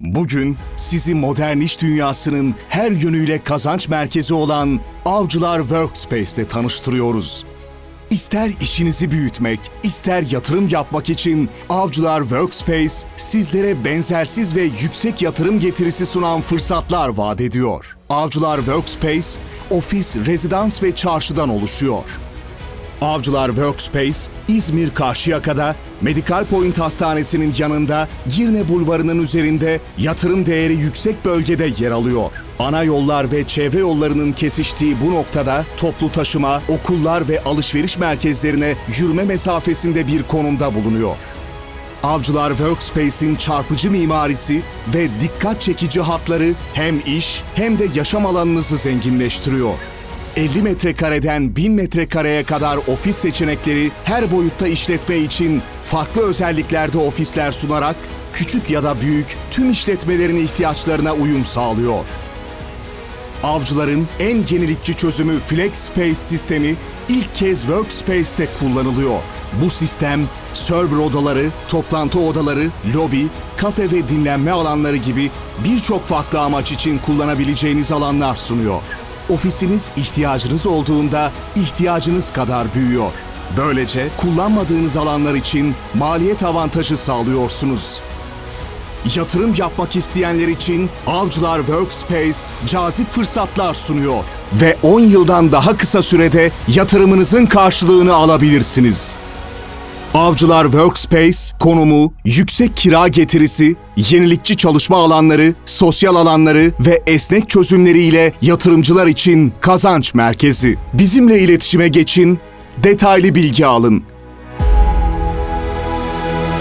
Bugün sizi modern iş dünyasının her yönüyle kazanç merkezi olan Avcılar Workspace'le tanıştırıyoruz. İster işinizi büyütmek, ister yatırım yapmak için Avcılar Workspace sizlere benzersiz ve yüksek yatırım getirisi sunan fırsatlar vaat ediyor. Avcılar Workspace, ofis, rezidans ve çarşıdan oluşuyor. Avcılar Workspace, İzmir Karşıyaka'da Medical Point Hastanesi'nin yanında Girne Bulvarı'nın üzerinde yatırım değeri yüksek bölgede yer alıyor. Ana yollar ve çevre yollarının kesiştiği bu noktada toplu taşıma, okullar ve alışveriş merkezlerine yürüme mesafesinde bir konumda bulunuyor. Avcılar Workspace'in çarpıcı mimarisi ve dikkat çekici hatları hem iş hem de yaşam alanınızı zenginleştiriyor. 50 metrekareden 1000 metrekareye kadar ofis seçenekleri her boyutta işletme için farklı özelliklerde ofisler sunarak küçük ya da büyük tüm işletmelerin ihtiyaçlarına uyum sağlıyor. Avcıların en yenilikçi çözümü Flex Space sistemi ilk kez Workspace'te kullanılıyor. Bu sistem server odaları, toplantı odaları, lobi, kafe ve dinlenme alanları gibi birçok farklı amaç için kullanabileceğiniz alanlar sunuyor. Ofisiniz ihtiyacınız olduğunda ihtiyacınız kadar büyüyor. Böylece kullanmadığınız alanlar için maliyet avantajı sağlıyorsunuz. Yatırım yapmak isteyenler için Avcılar Workspace cazip fırsatlar sunuyor ve 10 yıldan daha kısa sürede yatırımınızın karşılığını alabilirsiniz. Avcılar Workspace konumu, yüksek kira getirisi, yenilikçi çalışma alanları, sosyal alanları ve esnek çözümleriyle yatırımcılar için kazanç merkezi. Bizimle iletişime geçin, detaylı bilgi alın.